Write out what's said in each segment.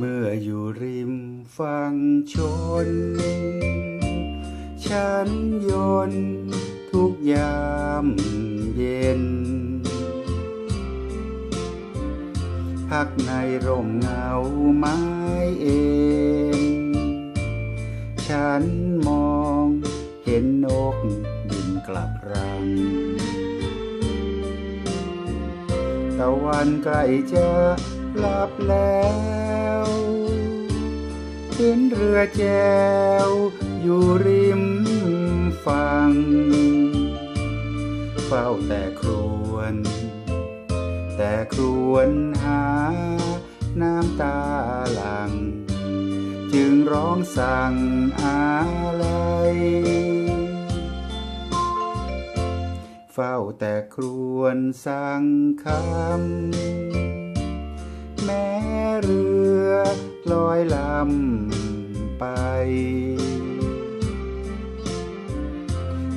มื่ออยู่ริมฟังชน ฉันยนทุกยามเย็น พักในร่มเงาไม้เอ็นฉันมองเห็นนกบินกลับรัง ตะวันใกล้จะลับแล้ว เห็นเรือแจว อยู่ริมฝั่งเฝ้าแต่ครวน แต่ครวนหา น้ำตาหลัง จึงร้องสั่งอะไรเฝ้าแต่ครวนสั่งคำ อยลำไป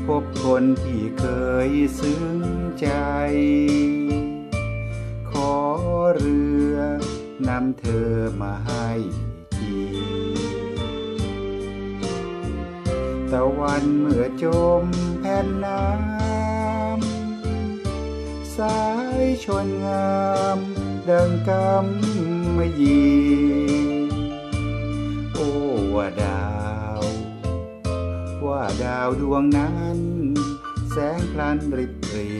พบคนที่เคยซึ้งใจ ขอเรือนำเธอมาให้ทีตะวันเมื่อจมแผ่นน้ำสายชนงามดังกำมะยี ว่าดาว ว่าดาวดวงนั้น แสงพลันริบรี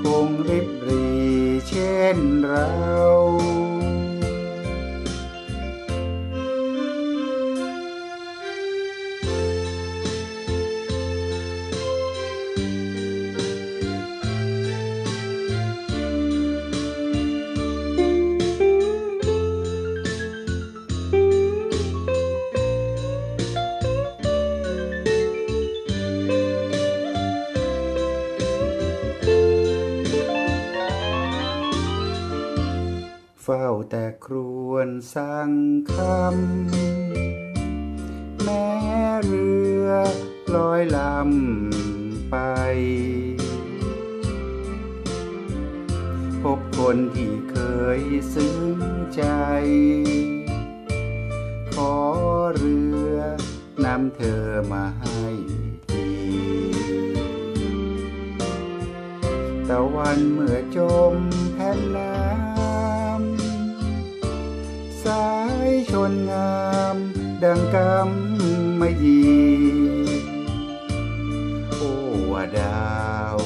คงริบรีเช่นเรา ฝ้าแต่ครวนสั่งคำ แม้เรือลอยลำไป พบคนที่เคยซึ้งใจ ขอเรือนำเธอมาให้ทีตะวันเมื่อจมแผ่นน้ำายชนงาม ดังกำมะยีโอ้ว่าดาว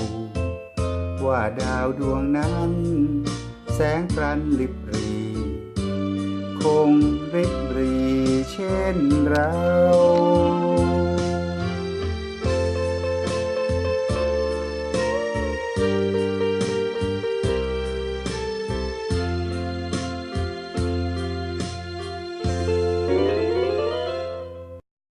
ว่าดาวดวงนั้น แสงพรันลิบรี คงริบรีเช่นเรา